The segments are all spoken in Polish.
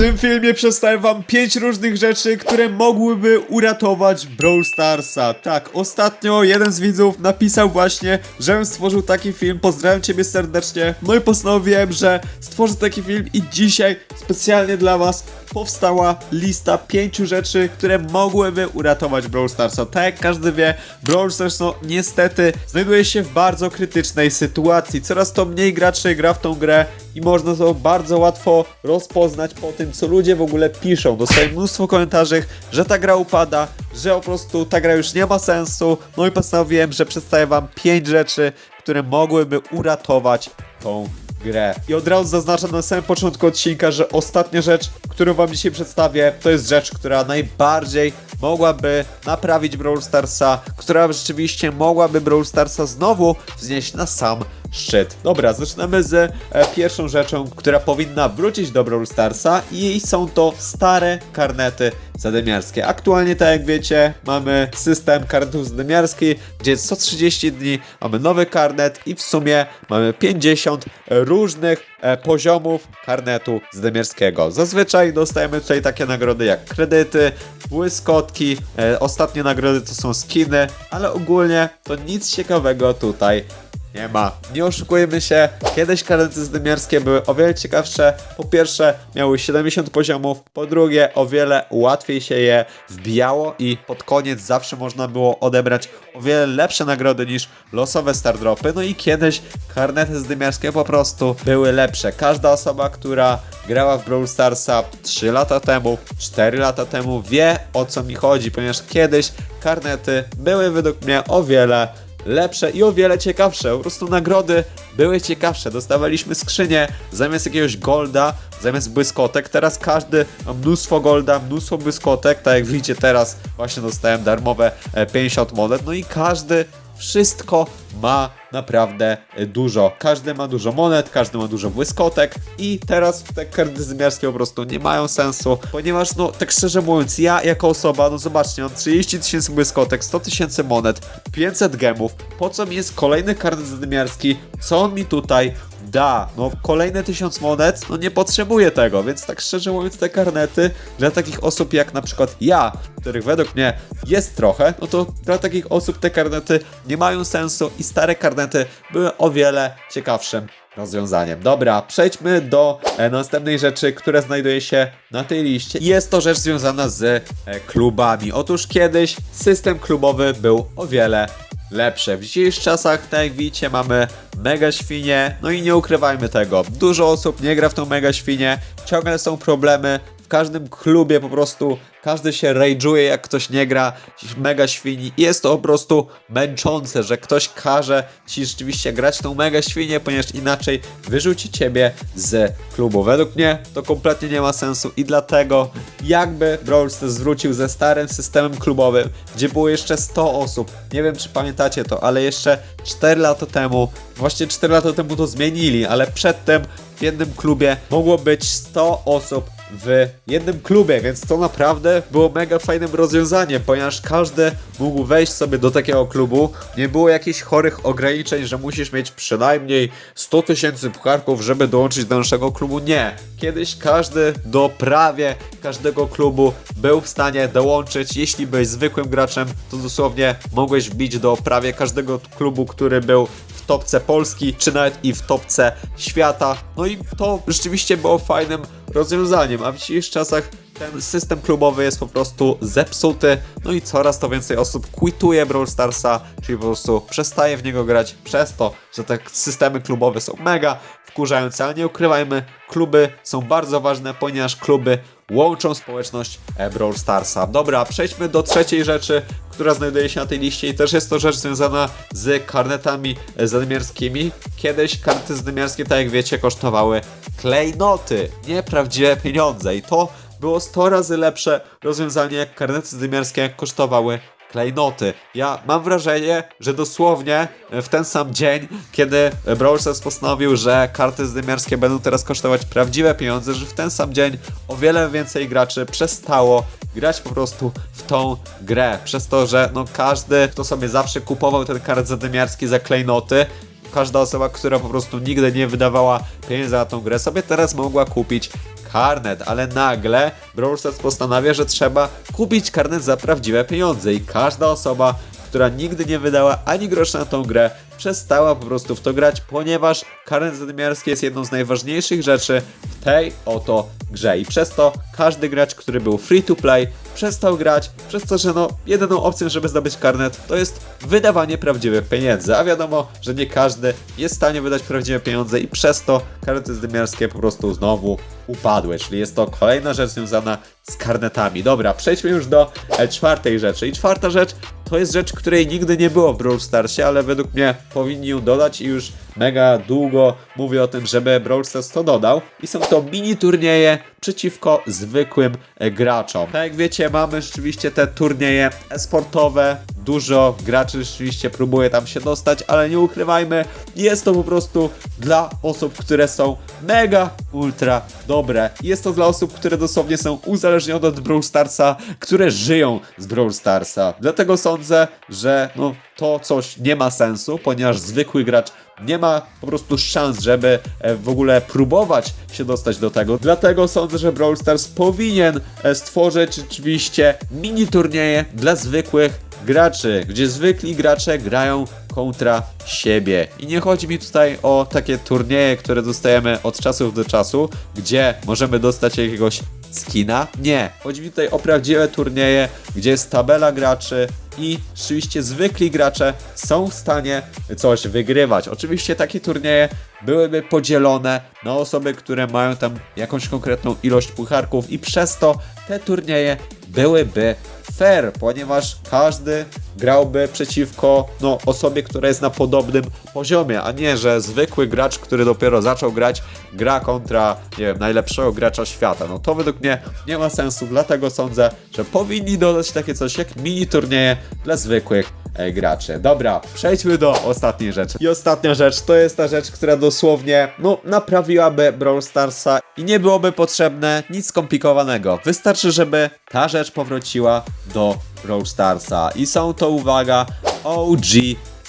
tym filmie przedstawię wam 5 różnych rzeczy, które mogłyby uratować Brawl Starsa. Tak, ostatnio jeden z widzów napisał właśnie, żebym stworzył taki film. Pozdrawiam ciebie serdecznie. No i postanowiłem, że stworzę taki film i dzisiaj specjalnie dla was powstała lista pięciu rzeczy, które mogłyby uratować Brawl Starsa. Tak jak każdy wie, Brawl Stars no niestety znajduje się w bardzo krytycznej sytuacji. Coraz to mniej graczy gra w tą grę i można to bardzo łatwo rozpoznać po tym, co ludzie w ogóle piszą. Dostaję mnóstwo komentarzy, że ta gra upada, że po prostu ta gra już nie ma sensu. No i postanowiłem, że przedstawię wam pięć rzeczy, które mogłyby uratować tą grę. I od razu zaznaczam na samym początku odcinka, że ostatnia rzecz, którą wam dzisiaj przedstawię, to jest rzecz, która najbardziej mogłaby naprawić Brawl Starsa, która rzeczywiście mogłaby Brawl Starsa znowu wznieść na sam szczyt. Dobra, zaczynamy z e, pierwszą rzeczą, która powinna wrócić do Brawl Starsa i są to stare karnety zadymiarskie. Aktualnie, tak jak wiecie, mamy system karnetów zadymiarskich, gdzie co 30 dni mamy nowy karnet i w sumie mamy 50 różnych e, poziomów karnetu zadymiarskiego. Zazwyczaj dostajemy tutaj takie nagrody jak kredyty, błyskotki, e, ostatnie nagrody to są skiny, ale ogólnie to nic ciekawego tutaj nie ma. Nie oszukujmy się, kiedyś karnety zdymiarskie były o wiele ciekawsze. Po pierwsze, miały 70 poziomów, po drugie, o wiele łatwiej się je wbijało i pod koniec zawsze można było odebrać o wiele lepsze nagrody niż losowe stardropy. No i kiedyś karnety zdymiarskie po prostu były lepsze. Każda osoba, która grała w Brawl Starsa 3 lata temu, 4 lata temu wie o co mi chodzi, ponieważ kiedyś karnety były według mnie o wiele lepsze i o wiele ciekawsze. Po prostu nagrody były ciekawsze. Dostawaliśmy skrzynie zamiast jakiegoś golda, zamiast błyskotek. Teraz każdy ma mnóstwo golda, mnóstwo błyskotek. Tak jak widzicie teraz właśnie dostałem darmowe e, 50 monet. No i każdy wszystko ma naprawdę dużo. Każdy ma dużo monet, każdy ma dużo błyskotek i teraz te karty zamiarskie po prostu nie mają sensu, ponieważ no tak szczerze mówiąc, ja jako osoba, no zobaczcie, mam 30 tysięcy błyskotek, 100 tysięcy monet, 500 gemów, po co mi jest kolejny karnet zadymiarski, co on mi tutaj da, no kolejne 1000 monet, no nie potrzebuję tego, więc tak szczerze mówiąc te karnety dla takich osób jak na przykład ja, których według mnie jest trochę, no to dla takich osób te karnety nie mają sensu i stare karnety były o wiele ciekawszym rozwiązaniem. Dobra, przejdźmy do e, następnej rzeczy, która znajduje się na tej liście. Jest to rzecz związana z e, klubami. Otóż kiedyś system klubowy był o wiele lepsze. W dzisiejszych czasach, tak jak widzicie, mamy mega świnie, no i nie ukrywajmy tego. Dużo osób nie gra w tą mega świnię, ciągle są problemy. Każdym klubie po prostu każdy się rage'uje, jak ktoś nie gra mega świni. I jest to po prostu męczące, że ktoś każe ci rzeczywiście grać tą mega świnię, ponieważ inaczej wyrzuci ciebie z klubu. Według mnie to kompletnie nie ma sensu i dlatego jakby Brawl zwrócił ze starym systemem klubowym, gdzie było jeszcze 100 osób. Nie wiem, czy pamiętacie to, ale jeszcze 4 lata temu, właśnie 4 lata temu to zmienili, ale przedtem w jednym klubie mogło być 100 osób w jednym klubie, więc to naprawdę było mega fajnym rozwiązaniem, ponieważ każdy mógł wejść sobie do takiego klubu. Nie było jakichś chorych ograniczeń, że musisz mieć przynajmniej 100 tysięcy pucharków, żeby dołączyć do naszego klubu. Nie. Kiedyś każdy do prawie każdego klubu był w stanie dołączyć. Jeśli byłeś zwykłym graczem, to dosłownie mogłeś wbić do prawie każdego klubu, który był w topce Polski, czy nawet i w topce świata. No i to rzeczywiście było fajnym rozwiązaniem, a w dzisiejszych czasach ten system klubowy jest po prostu zepsuty, no i coraz to więcej osób quituje Brawl Starsa, czyli po prostu przestaje w niego grać przez to, że te systemy klubowe są mega wkurzające, ale nie ukrywajmy, kluby są bardzo ważne, ponieważ kluby łączą społeczność e, Brawl Starsa. Dobra, przejdźmy do trzeciej rzeczy, która znajduje się na tej liście i też jest to rzecz związana z karnetami e, zadymiarskimi. Kiedyś karty zadymiarskie, tak jak wiecie, kosztowały klejnoty, nie prawdziwe pieniądze i to było 100 razy lepsze rozwiązanie, jak karnety zadymiarskie kosztowały klejnoty. Ja mam wrażenie, że dosłownie w ten sam dzień, kiedy Brawl postanowił, że karty zdymiarskie będą teraz kosztować prawdziwe pieniądze, że w ten sam dzień o wiele więcej graczy przestało grać po prostu w tą grę. Przez to, że no każdy, kto sobie zawsze kupował ten kart zadymiarski za klejnoty, każda osoba, która po prostu nigdy nie wydawała pieniędzy na tą grę, sobie teraz mogła kupić karnet, ale nagle Brawl Stars postanawia, że trzeba kupić karnet za prawdziwe pieniądze i każda osoba, która nigdy nie wydała ani grosza na tą grę, przestała po prostu w to grać, ponieważ karnet zadymiarski jest jedną z najważniejszych rzeczy w tej oto grze. I przez to każdy gracz, który był free to play, przestał grać, przez to, że no jedyną opcją, żeby zdobyć karnet, to jest wydawanie prawdziwych pieniędzy, a wiadomo, że nie każdy jest w stanie wydać prawdziwe pieniądze i przez to karnety zadymiarskie po prostu znowu upadły, czyli jest to kolejna rzecz związana z karnetami. Dobra, przejdźmy już do e, czwartej rzeczy i czwarta rzecz to jest rzecz, której nigdy nie było w Brawl Starsie, ale według mnie powinni ją dodać i już mega długo mówię o tym, żeby Brawl Stars to dodał. I są to mini turnieje przeciwko zwykłym graczom. Tak jak wiecie, mamy rzeczywiście te turnieje sportowe. Dużo graczy rzeczywiście próbuje tam się dostać, ale nie ukrywajmy, jest to po prostu dla osób, które są mega, ultra dobre. Jest to dla osób, które dosłownie są uzależnione od Brawl Starsa, które żyją z Brawl Starsa. Dlatego sądzę, że no, to coś nie ma sensu, ponieważ zwykły gracz nie ma po prostu szans, żeby e, w ogóle próbować się dostać do tego. Dlatego sądzę, że Brawl Stars powinien e, stworzyć rzeczywiście mini turnieje dla zwykłych graczy, gdzie zwykli gracze grają kontra siebie. I nie chodzi mi tutaj o takie turnieje, które dostajemy od czasów do czasu, gdzie możemy dostać jakiegoś skina. Nie, chodzi mi tutaj o prawdziwe turnieje, gdzie jest tabela graczy i rzeczywiście zwykli gracze są w stanie coś wygrywać. Oczywiście takie turnieje byłyby podzielone na osoby, które mają tam jakąś konkretną ilość pucharków i przez to te turnieje byłyby fair, ponieważ każdy grałby przeciwko no, osobie, która jest na podobnym poziomie, a nie, że zwykły gracz, który dopiero zaczął grać, gra kontra, nie wiem, najlepszego gracza świata. No to według mnie nie ma sensu, dlatego sądzę, że powinni dodać takie coś jak mini turnieje dla zwykłych e, graczy. Dobra, przejdźmy do ostatniej rzeczy. I ostatnia rzecz to jest ta rzecz, która dosłownie, no, naprawiłaby Brawl Starsa i nie byłoby potrzebne nic skomplikowanego. Wystarczy, żeby ta rzecz powróciła do Brawl Starsa. I są to, uwaga, OG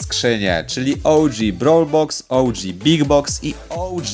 skrzynie, czyli OG Brawl Box, OG Big Box i OG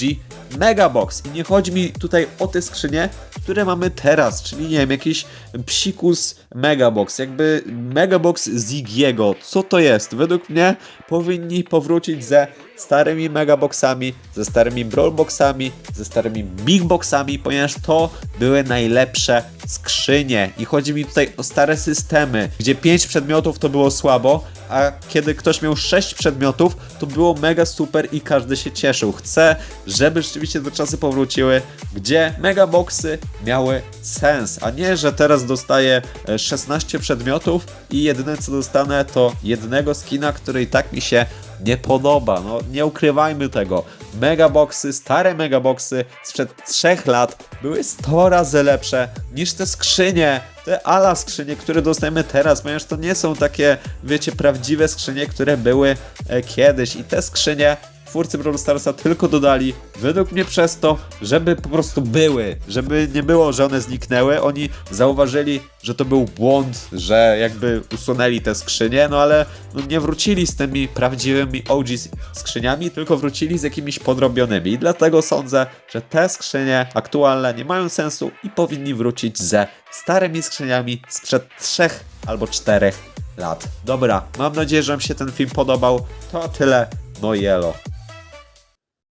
Mega Box. I nie chodzi mi tutaj o te skrzynie, które mamy teraz, czyli nie wiem, jakiś psikus Mega Box, jakby Mega Box Ziggiego. Co to jest? Według mnie powinni powrócić ze starymi Mega Boxami, ze starymi Brawl Boxami, ze starymi Big Boxami, ponieważ to były najlepsze skrzynie. I chodzi mi tutaj o stare systemy, gdzie 5 przedmiotów to było słabo, a kiedy ktoś miał 6 przedmiotów, to było mega super i każdy się cieszył. Chcę, żeby rzeczywiście te czasy powróciły, gdzie mega boxy miały sens, a nie, że teraz dostaję e, 16 przedmiotów i jedyne co dostanę to jednego skina, który i tak mi się nie podoba. No nie ukrywajmy tego. Megaboxy, stare megaboxy sprzed 3 lat były 100 razy lepsze niż te skrzynie, te ala skrzynie, które dostajemy teraz, ponieważ to nie są takie, wiecie, prawdziwe skrzynie, które były e, kiedyś i te skrzynie twórcy Brawl Starsa tylko dodali, według mnie przez to, żeby po prostu były, żeby nie było, że one zniknęły. Oni zauważyli, że to był błąd, że jakby usunęli te skrzynie, no ale no nie wrócili z tymi prawdziwymi OG skrzyniami, tylko wrócili z jakimiś podrobionymi. I dlatego sądzę, że te skrzynie aktualne nie mają sensu i powinni wrócić ze starymi skrzyniami sprzed trzech albo czterech lat. Dobra, mam nadzieję, że Wam się ten film podobał. To tyle. No jelo.